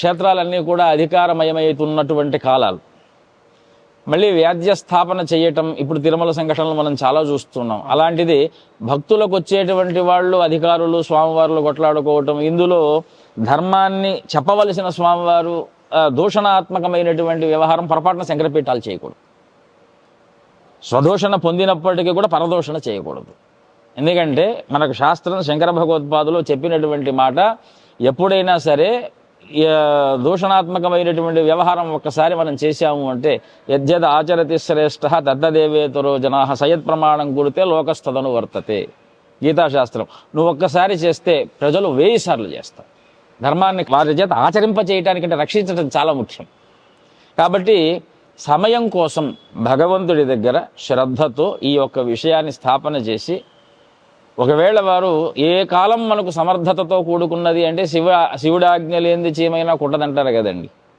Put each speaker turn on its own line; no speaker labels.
క్షేత్రాలన్నీ కూడా అధికారమయమవుతున్నటువంటి కాలాలు. మళ్ళీ వ్యాధ్య స్థాపన చేయటం ఇప్పుడు తిరుమల సంఘటనలు మనం చాలా చూస్తున్నాం. అలాంటిది భక్తులకు వచ్చేటువంటి వాళ్ళు అధికారులు స్వామివారులు కొట్లాడుకోవటం ఇందులో ధర్మాన్ని చెప్పవలసిన స్వామివారు దూషణాత్మకమైనటువంటి వ్యవహారం పొరపాటున శంకరపీఠాలు చేయకూడదు. స్వదూషణ పొందినప్పటికీ కూడా పరదూషణ చేయకూడదు. ఎందుకంటే మనకు శాస్త్రం శంకర భగవత్పాదులు చెప్పినటువంటి మాట ఎప్పుడైనా సరే దూషణాత్మకమైనటువంటి వ్యవహారం ఒక్కసారి మనం చేశాము అంటే యద్యద్ ఆచరతి శ్రేష్ఠ తద్దదేవేతరో జనా సయత్ ప్రమాణం కూడితే లోకస్థదను వర్తతే. గీతాశాస్త్రం. నువ్వు ఒక్కసారి చేస్తే ప్రజలు వెయ్యి సార్లు చేస్తారు. ధర్మాన్ని వారి చేత ఆచరింప చేయటానికంటే రక్షించడం చాలా ముఖ్యం. కాబట్టి సమయం కోసం భగవంతుడి దగ్గర శ్రద్ధతో ఈ యొక్క విషయాన్ని స్థాపన చేసి ఒకవేళ వారు ఏ కాలం మనకు సమర్థతతో కూడుకున్నది అంటే శివ శివుడాజ్ఞ లేనిది చీమైనా కుట్టదంటారు కదండి.